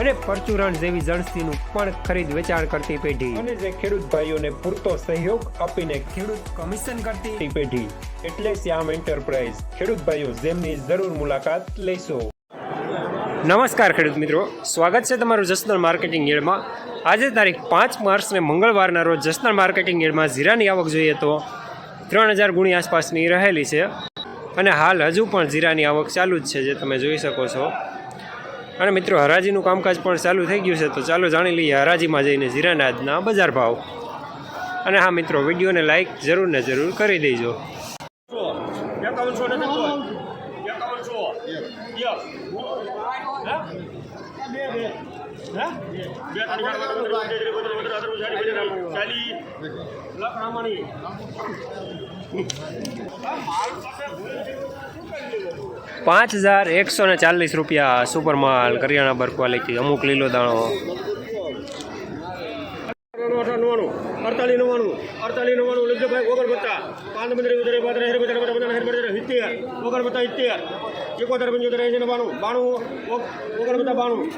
અને પરચુરણ જેવી જણસીનું પણ ખરીદ વેચાણ કરતી પેઢી. અને જે ખેડૂત ભાઈઓને પૂરતો સહયોગ આપીને ખેડૂત કમિશન કરતી પેઢી. એટલે શ્યામ એન્ટરપ્રાઇઝ. ખેડૂત ભાઈઓ જેમની જરૂર મુલાકાત લેશો. નમસ્કાર ખેડૂત મિત્રો. સ્વાગત છે તમારું જસનલ માર્કેટિંગ યાર્ડમાં. આજે તારીખ પાંચ માર્ચને મંગળવારના રોજ જસનલ માર્કેટિંગ યાર્ડમાં જીરાની આવક જોઈએ તો ત્રણ હજાર ગુણી આસપાસની રહેલી છે. અને હાલ હજુ પણ જીરાની આવક ચાલુ જ છે જે તમે જોઈ શકો છો. અને મિત્રો હરાજીનું કામકાજ પણ ચાલુ થઈ ગયું છે તો ચાલો જાણી લઈએ હરાજીમાં જઈને જીરાનાજના બજાર ભાવ અને હા મિત્રો વિડીયોને લાઈક જરૂર ને જરૂર કરી દેજો એકાવનસો પાંચ હજાર એકસો ને ચાલીસ રૂપિયા સુપર માલ કરિયાણા બર ક્વોલિટી અમુક લીલો દાણો અડતાલીસ નવ્વાણું અડતાલીસ નવ્વાણું લખજો ભાઈ ઓગણ પચાસ પાંચ પંદર ઉતરે પાંત્રીસ હેર પચાસ પચાસ પચાસ હેર પચાસ સિત્તેર ઓગણ સિત્તેર એકોતેર બાણું બાણું બાણું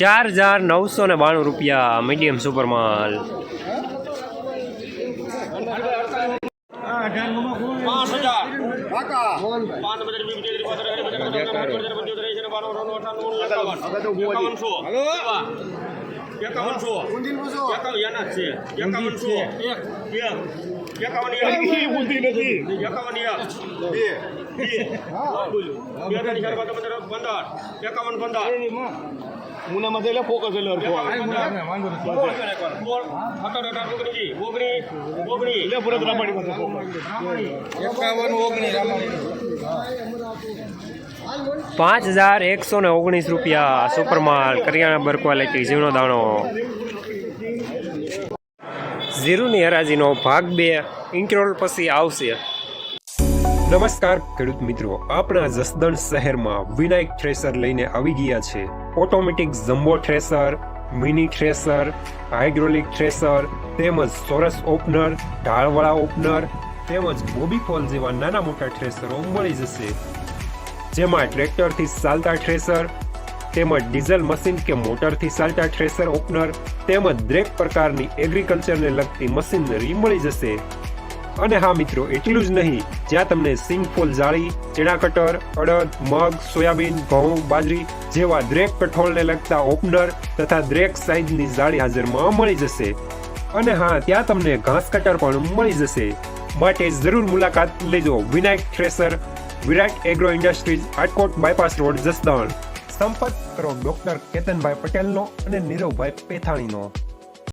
ચાર હજાર નવસો ને બાણું રૂપિયા મીડિયમ સુપર માલ એકાવન પાંચ હજાર એકસો ને ઓગણીસ રૂપિયા સુપરમાલ કરિયાણા બર ક્વોલિટી ઝીણો દાણો. ઝીરુની હરાજીનો ભાગ બે ઇન્ટ્રોલ પછી આવશે. નમસ્કાર, ખેડૂત મિત્રો. આપણા જસદણ શહેરમાં વિનાયક થ્રેસર લઈને આવી ગયા છે. Automatic jumbo thresher, mini thresher, hydraulic thresher, તેમજ સોરસ ઓપનર, ઢાળવાળા ઓપનર, તેમજ બોબી ફોલ જેવા નાના મોટા થ્રેસરો મળી જશે. જેમાં ટ્રેક્ટરથી ચાલતા થ્રેસર, તેમજ ડીઝલ મશીન કે મોટરથી ચાલતા થ્રેસર ઓપનર, તેમજ દરેક પ્રકારની એગ્રીકલ્ચરને લગતી મશીનરી મળી જશે. અને હા મિત્રો, એટલું જ નહીં, જ્યાં તમને સિંગફોલ જાળી, ચણા કટર, અડદ, મગ, સોયાબીન, ઘઉં, બાજરી જેવા દરેક કઠોળને લગતા ઓપનર તથા દરેક સાઇઝની જાળી હાજરમાં મળી જશે. અને હા, ત્યાં તમને ઘાસ કટર પણ મળી જશે. માટે જરૂર મુલાકાત લેજો Vinayak thresher, Virat agro industries Atkot bypass road, Jasdan. સંપર્ક કરો ડોક્ટર કેતનભાઈ પટેલનો અને નીરવભાઈ પેથાણીનો.